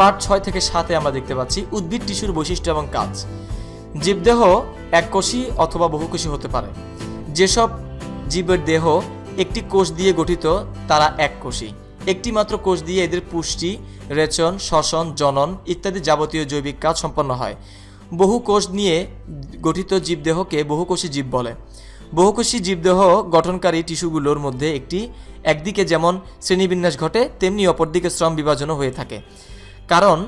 Part ছয় থেকে সাতে আমরা দেখতে পাচ্ছি উদ্ভিদ, টিস্যুর বৈশিষ্ট্য এবং কাজ। জীবদেহ এককোষী অথবা বহুকোষী হতে পারে। যেসব জীবের দেহ একটি কোষ দিয়ে গঠিত, তারা এককোষী। একটি মাত্র কোষ দিয়ে এদের পুষ্টি, রেচন, শ্বসন, জনন ইত্যাদি যাবতীয় জৈবিক কাজ সম্পন্ন হয়। বহু কোষ নিয়ে গঠিত জীবদেহকে বহুকোষী জীব বলে। বহুকোষী জীবদেহ গঠনকারী টিস্যুগুলোর মধ্যে একটি, একদিকে যেমন শ্রেণীবিন্যাস ঘটে, তেমনি অপরদিকে শ্রম বিভাজনও হয়ে থাকে। কারণ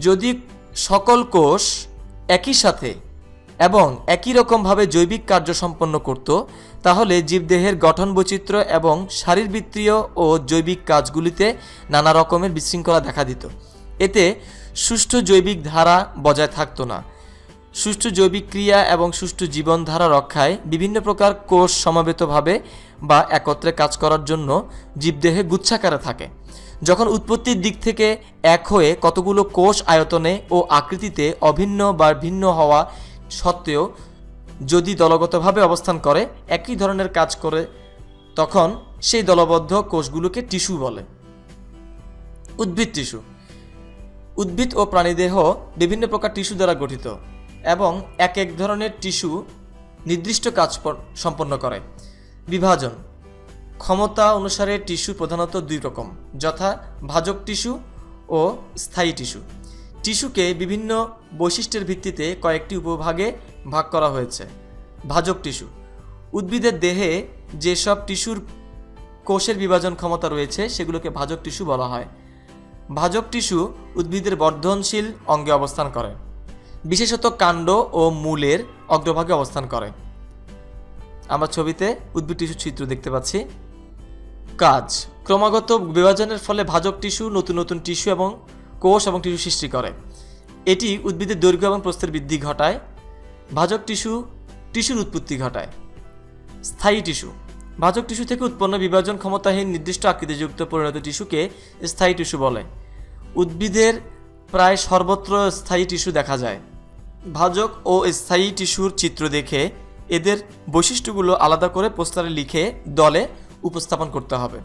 যদি সকল কোষ একই সাথে এবং একই রকমভাবে জৈবিক কার্য সম্পন্ন করত, তাহলে জীবদেহের গঠন বৈচিত্র্য এবং শারীরবৃত্তীয় ও জৈবিক কাজগুলিতে নানা রকমের বিশৃঙ্খলা দেখা দিত। এতে সুষ্ঠু জৈবিক ধারা বজায় থাকতো না। সুষ্ঠু জৈবিক ক্রিয়া এবং সুষ্ঠু জীবনধারা রক্ষায় বিভিন্ন প্রকার কোষ সমাবেতভাবে বা একত্রে কাজ করার জন্য জীবদেহে গুচ্ছাকারে থাকে। যখন উৎপত্তির দিক থেকে এক হয়ে কতগুলো কোষ আয়তনে ও আকৃতিতে অভিন্ন বা ভিন্ন হওয়া সত্ত্বেও যদি দলগতভাবে অবস্থান করে, একই ধরনের কাজ করে, তখন সেই দলবদ্ধ কোষগুলোকে টিস্যু বলে। উদ্ভিদ টিস্যু। উদ্ভিদ ও প্রাণীদেহ বিভিন্ন প্রকার টিস্যু দ্বারা গঠিত এবং এক এক ধরনের টিস্যু নির্দিষ্ট কাজ সম্পন্ন করে। বিভাজন। ক্ষমতা অনুসারে টিস্যু প্রধানত দুই রকম, যথা ভাজক টিস্যু ও স্থায়ী টিস্যু। টিস্যুকে বিভিন্ন বৈশিষ্ট্যের ভিত্তিতে কয়েকটি উপভাগে ভাগ করা হয়েছে। ভাজক টিস্যু। উদ্ভিদের দেহে যেসব টিস্যুর কোষের বিভাজন ক্ষমতা রয়েছে, সেগুলোকে ভাজক টিস্যু বলা হয়। ভাজক টিস্যু উদ্ভিদের বর্ধনশীল অঙ্গে অবস্থান করে। বিশেষত কাণ্ড ও মূলের অগ্রভাগে অবস্থান করে। আমরা ছবিতে উদ্ভিদ টিস্যু চিত্র দেখতে পাচ্ছি। কাজ। ক্রমাগত বিভাজনের ফলে ভাজক টিস্যু, নতুন নতুন টিস্যু এবং কোষ এবং টিস্যু সৃষ্টি করে। এটি উদ্ভিদের দৈর্ঘ্য এবং প্রস্থের বৃদ্ধি ঘটায়। ভাজক টিস্যু, টিস্যুর উৎপত্তি ঘটায়। স্থায়ী টিস্যু। ভাজক টিস্যু থেকে উৎপন্ন বিভাজন ক্ষমতাহীন নির্দিষ্ট আকৃতিযুক্ত পরিণত টিস্যুকে স্থায়ী টিস্যু বলে। উদ্ভিদের প্রায় সর্বত্র স্থায়ী টিস্যু দেখা যায়। ভাজক ও স্থায়ী টিস্যুর চিত্র দেখে এদের বৈশিষ্ট্যগুলো আলাদা করে পোস্টারে লিখে দলে উপস্থাপন করতে হবে।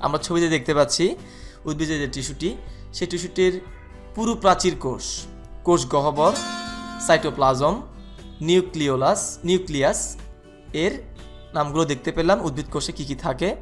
আমরা ছবিতে দেখতে পাচ্ছি উদ্ভিদের যে টিস্যুটি, সেই টিস্যুটির পুরু প্রাচীর কোষ কোষ গহ্বর, সাইটোপ্লাজম, নিউক্লিওলাস, নিউক্লিয়াস এর নামগুলো দেখতে পেলাম। উদ্ভিদ কোষে কী কী থাকে?